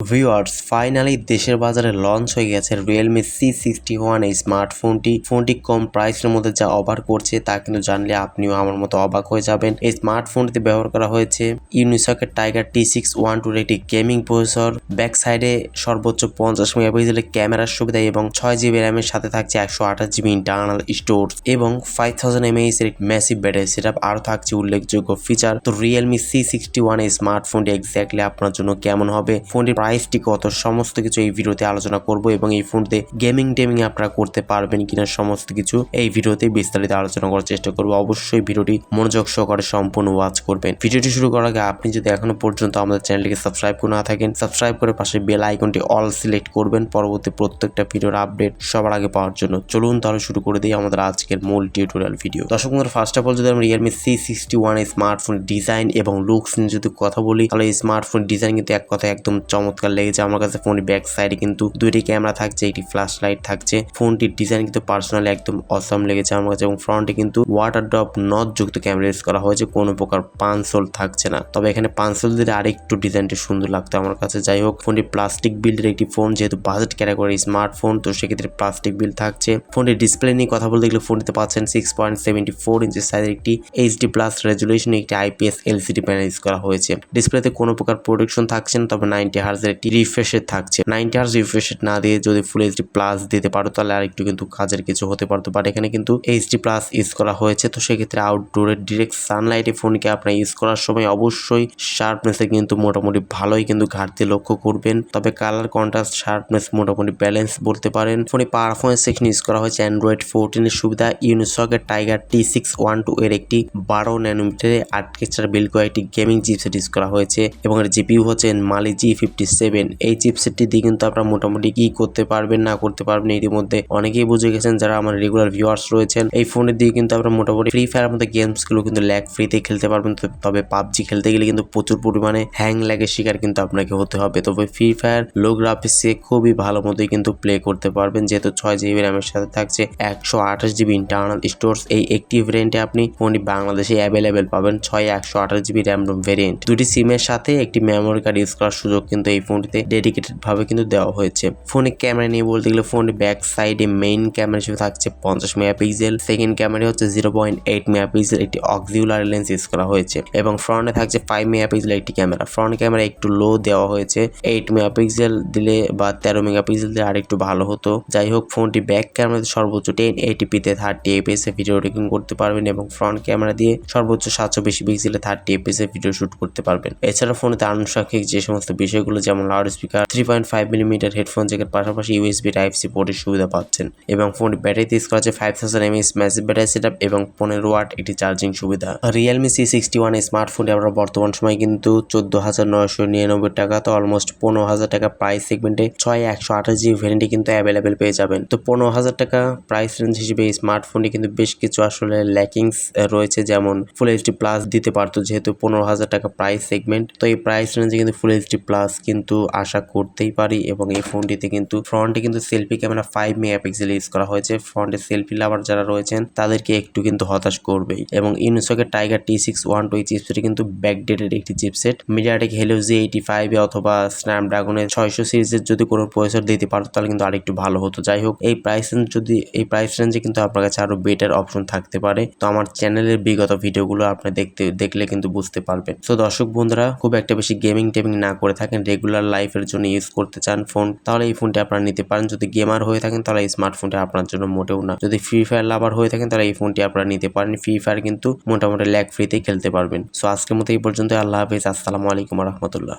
Viewers finally দেশের বাজারে launch হয়ে গেছে রিয়েলমি সি সিক্সটি ওয়ান এই স্মার্টফোনটি ফোনটি কম প্রাইসের মধ্যে যা অফার করছে, তা কিন্তু জানলে আপনিও আমার মতো অবাক হয়ে যাবেন। এই স্মার্টফোনটিতে ব্যবহার করা হয়েছে ইউনিসকের টাইগার টি সিক্স ওয়ান টুর একটি গেমিং প্রসেসর ব্যাক সাইডে সর্বোচ্চ পঞ্চাশ মেগাপিক্সেলের ক্যামেরার সুবিধা এবং ছয় জিবি র্যামের সাথে থাকছে একশো আঠাশ জিবি ইন্টারনাল স্টোর এবং ফাইভ থাউজেন্ড এমএইচ এর ম্যাসিভ ব্যাটারি সেট আরও থাকছে উল্লেখযোগ্য ফিচার তো রিয়েলমি সি সিক্সটি ওয়ান এই স্মার্টফোনটি এক্স্যাক্টলি আপনার জন্য কেমন হবে? ফোনটির প্রাইসটি কত সমস্ত কিছু এই ভিডিওতে আলোচনা করব এবং এই ফোনতে গেমিং টেমিং আপনারা করতে পারবেন কিনা সমস্ত কিছু এই ভিডিওতে বিস্তারিত আলোচনা করার চেষ্টা করব। অবশ্যই ভিডিওটি মনোযোগ সহকারে সম্পূর্ণ ওয়াচ করবেন। ভিডিওটি শুরু করার আগে আপনি যদি এখনও পর্যন্ত আমাদের চ্যানেলটিকে সাবস্ক্রাইব করে না থাকেন সাবস্ক্রাইব করে পাশে বেল আইকনটি অল সিলেক্ট করবেন। পরবর্তী প্রত্যেকটা ভিডিওর আপডেট সবার আগে পাওয়ার জন্য। চলুন তাহলে শুরু করে দিই আমাদের আজকের মূল টিউটোরিয়াল ভিডিও দর্শক বন্ধুরা ফার্স্ট অফ অল যদি আমরা Realme C sixty one smartphone design এবং লুকস নিয়ে যদি কথা বলি, তাহলে এই স্মার্টফোন ডিজাইন কিন্তু এক কথায় একদম চমৎকার লেগেছে আমার কাছে ফোনের ব্যাক সাইডে কিন্তু দুইটি ক্যামেরা থাকছে, একটি ফ্ল্যাশ লাইট থাকছে। ফোনটির ডিজাইন কিন্তু পার্সোনালি একদম অসম লেগেছে আমার কাছে। এবং ফ্রন্টে কিন্তু ওয়াটার ড্রপ নট যুক্ত ক্যামেরা ইউজ করা হয়েছে। কোনো প্রকার পানসোল থাকছে না। তবে এখানে পানসোল দিলে আরেকটু ডিজাইনটি সুন্দর লাগতো আমার কাছে। যাই হোক, ফোনটি প্লাস্টিক বিল্ডের একটি ফোন যেহেতু বাজেট ক্যাটাগরি স্মার্টফোন তো সেক্ষেত্রে প্লাস্টিক বিল থাকছে। ফোনটির ডিসপ্লে নিয়ে কথা বলতে গেলে ফোনটিতে পাচ্ছেন সিক্স পয়েন্ট সেভেন্টি ফোর ইঞ্চের সাইজের একটি এইচডি প্লাস রেজুলেশন একটি আইপিএস এলসিডি প্যানেল ইউজ করা হয়েছে। ডিসপ্লেতে কোনো প্রকার প্রোটেকশন থাকছে না, তবে নাইনটি হার্জের একটি রিফ্রেশের থাকছে। নাইনটি হার্জ রিফ্রেশ না দিয়ে যদি ফুল এইচডি প্লাস দিতে পারো, তাহলে আর একটু কিন্তু কাজের কিছু হতে পারতো। বাট এখানে কিন্তু এইচডি প্লাস ইউজ করা হয়েছে। তো সেক্ষেত্রে আউটডোরের ডিরেক্ট সানলাইটে ফোনকে আপনার ইউজ করার সময় অবশ্যই শার্পনেসে কিন্তু মোটামুটি ভালোই কিন্তু ঘাটতি লক্ষ্য করবেন। তবে কালার কন্ট্রাস্ট শার্পনেস মোটামুটি ব্যালেন্স বলতে পারেন। ফোনে পারফরমেন্স সেকশন ইউজ করা হয়েছে অ্যান্ড্রয়েড ফোরটিনের সুবিধা। ইউনিসকের Tiger T six one two এর একটি বারো ন্যানোমিটারের আর্কিটেকচার বিল্ড করা একটি গেমিং চিপসেট ইউজ করা হয়েছে। এবং এর জিপিউ হচ্ছে মালি জি ফিফটি সেভেন, এই চিপসেটটি দিয়ে কিন্তু আপনারা মোটামুটি কি করতে পারবেন, না করতে পারবেন এর মধ্যে অনেকেই বুঝে গেছেন যারা আমার রেগুলার ভিউয়ার্স রয়েছেন। এই ফোনের দিয়ে কিন্তু আপনারা মোটামুটি ফ্রি ফায়ার মধ্যে গেমসগুলো কিন্তু ল্যাগ ফ্রিতে খেলতে পারবেন। তবে পাবজি খেলতে গেলে কিন্তু প্রচুর পরিমাণে হ্যাং ল্যাগের শিকার কিন্তু আপনাকে হতে হবে। তবে ফ্রি ফায়ার লো গ্রাফিক্সে খুবই ভালো মতোই কিন্তু প্লে করতে পারবেন। যেহেতু ছয় জিবি র্যামের সাথে থাকছে, একশো আঠাশ জিবি ইন্টারনাল স্টোরস এই একটি ভেরিয়েন্টে আপনি ফোনটি বাংলাদেশে অ্যাভেলেবেল পাবেন। ছয় একশো আঠাশ জিবি র্যাম রোম ভেরিয়েন্ট দুটি সিমের সাথে একটি মেমোরি কার্ড ইউজ করার সুযোগ কিন্তু এই ফোনটিতে ডেডিকেটেড ভাবে কিন্তু দেওয়া হয়েছে। ফোনে ক্যামেরা নিয়ে বলতে গেলে ফোনের ব্যাক সাইডে মেইন ক্যামেরা হিসেবে থাকছে পঞ্চাশ মেগাপিক্সেল। সেকেন্ড ক্যামেরা হচ্ছে জিরো পয়েন্ট এইট মেগাপিক্সেল, একটি অক্সিউলার লেন্স ইউজ করা হয়েছে। এবং ফ্রন্টে থাকছে ফাইভ মেগাপিক্সেল একটি ক্যামেরা ফ্রন্ট ক্যামেরা একটু লো দেওয়া হয়েছে। এইট মেগাপিক্সেল দিলে বা তেরো মেগাপিক্সেল দিলে আরেকটু ভালো হতো। যাই হোক, ফোনটি ব্যাক ক্যামেরাতে সর্বোচ্চ টেন এইটিপিতে থার্টি এপিএস এ ভিডিও রেকর্ডিং করতে পারবেন এবং ফ্রন্ট ক্যামেরা দিয়ে সর্বোচ্চ সাতশো বেশি পিক্সেলে থার্টি এপিএস এ ভিডিও শুট করতে পারবেন। এছাড়া ফোনেতে আনুষঙ্গিক যে সমস্ত বিষয়গুলো যেমন loud speaker three point five millimetre headphone জ্যাকের পাশাপাশি ইউএসবি টাইপ সি পোর্টের সুবিধা পাচ্ছেন। এবং ফোনটি ব্যাটারিতে ইউজ করা আছে five thousand mAh massive battery set এবং পনেরো ওয়াট একটি চার্জিং সুবিধা। রিয়েলমি সি সিক্সটি ওয়ান স্মার্টফোনটি আমরা বর্তমান সময় কিন্তু চোদ্দ হাজার নয়শো নিরানব্বই টাকা তো অলমোস্ট পনেরো হাজার টাকা প্রাইস সেগমেন্টে ছয় একশো আঠাশ জিবি ভ্যারিয়েন্টে কিন্তু অ্যাভেলেবেল পেয়ে যাবেন। তো পনেরো হাজার টাকা প্রাইস রেঞ্জ হিসেবে এই স্মার্টফোনটি কিন্তু বেশ কিছু আসলে ল্যাকিংস রয়েছে যেমন ফুল এইচডি প্লাস দিতে পারতো যেহেতু পনেরো হাজার টাকা প্রাইস সেগমেন্ট তো এই প্রাইস রেঞ্জে কিন্তু ফুল এইচডি প্লাস কিন্তু আশা করতেই পারি এবং এই ফোনটিতে কিন্তু ফ্রন্টে কিন্তু selfie camera five megapixel use করা হয়েছে। ফ্রন্টে সেলফি লাভার যারা রয়েছেন, তাদেরকে একটু কিন্তু হতাশ করবেই। এবং ইউনিসকের Tiger T six one two এই চিপসেটটি কিন্তু ব্যাকডেটেড একটি chipset MediaTek Helio G eighty five অথবা স্ন্যাপড্রাগনের ছয়শো সিরিজের যদি কোনো প্রসেসর দিতে পারতো, তাহলে কিন্তু আরেকটু ভালো হতো। যাই হোক, এই প্রাইস যদি, এই প্রাইস রেঞ্জে কিন্তু আপনার কাছে আরও বেটার অপশন থাকতে পারে। তো আমার চ্যানেলের বিগত ভিডিওগুলো আপনি দেখতে, দেখলে কিন্তু বুঝতে পারবেন। তো দর্শক বন্ধুরা, খুব একটা বেশি গেমিং টেমিং না করে থাকেন রেগুলার লাইফের জন্য ইউজ করতে চান ফোন তাহলে এই ফোনটি আপনারা নিতে পারেন। যদি গেমার হয়ে থাকেন, তাহলে এই স্মার্টফোনটি আপনার জন্য মোটেও না। যদি ফ্রি ফায়ার লাভার হয়ে থাকেন, তাহলে এই ফোনটি আপনারা নিতে পারেন। ফ্রি ফায়ার কিন্তু মোটামুটি ল্যাগ ফ্রিতেই খেলতে পারবেন। সো আজকের মতো এই পর্যন্ত আল্লাহ হাফিজ। আসসালামু আলাইকুম রহমতুল্লাহ।